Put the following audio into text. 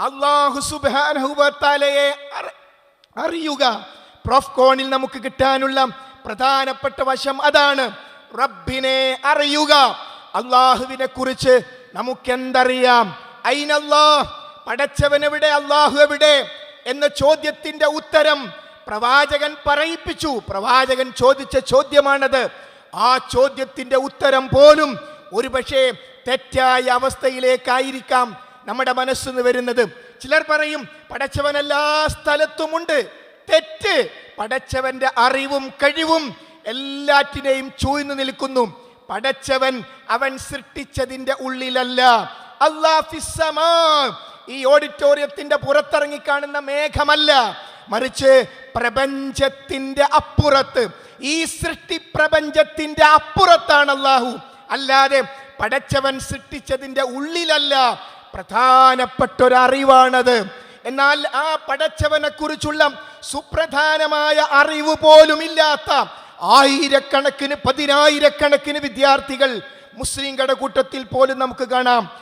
അള്ളാഹു സുബാനഹുബത്താലയെ അറിയുക. പ്രോഫ്കോണിൽ നമുക്ക് കിട്ടാനുള്ള പ്രധാനപ്പെട്ട വശം അതാണ് റബ്ബിനെ അറിയുക. അള്ളാഹുവിനെ കുറിച്ച് നമുക്കെന്തറിയാം? അയിനല്ലാ പടച്ചവൻ എവിടെ അള്ളാഹു എവിടെ? എന്ന ചോദ്യത്തിന്റെ ഉത്തരം പ്രവാചകൻ പറയിപ്പിച്ചു. പ്രവാചകൻ ചോദിച്ച ചോദ്യമാണത്. ആ ചോദ്യത്തിന്റെ ഉത്തരം പോലും ഒരുപക്ഷെ തെറ്റായ അവസ്ഥയിലേക്കായിരിക്കാം. നമ്മുടെ മനസ്സിന്ന് വരുന്നത്. ചിലർ പറയും പടച്ചവൻ എല്ലാ സ്ഥലത്തുമുണ്ട്. തെറ്റ്. പടച്ചവന്റെ അറിവും കഴിവും എല്ലാറ്റിനെയും ചൂഴ്ന്നു നിൽക്കുന്നു. പടച്ചവൻ അവൻ സൃഷ്ടിച്ചതിന്റെ ഉള്ളിലല്ല. അള്ളാഫിസമാ ഈ ഓഡിറ്റോറിയത്തിന്റെ പുറത്തിറങ്ങി കാണുന്ന മേഘമല്ല. മറിച്ച് പ്രപഞ്ചത്തിന്റെ അപ്പുറത്ത്. ഈ സൃഷ്ടി പ്രപഞ്ചത്തിന്റെ അപ്പുറത്താണ് അള്ളാഹു അല്ലാതെ പടച്ചവൻ സൃഷ്ടിച്ചതിന്റെ ഉള്ളിലല്ല. പ്രധാനപ്പെട്ട ഒരു അറിവാണത് എന്നാൽ ആ പടച്ചവനെ കുറിച്ചുള്ള സുപ്രധാനമായ അറിവ് പോലും ഇല്ലാത്ത ആയിരക്കണക്കിന് പതിനായിരക്കണക്കിന് വിദ്യാർത്ഥികൾ മുസ്ലിങ്ങളുടെ കൂട്ടത്തിൽ പോലും നമുക്ക് കാണാം.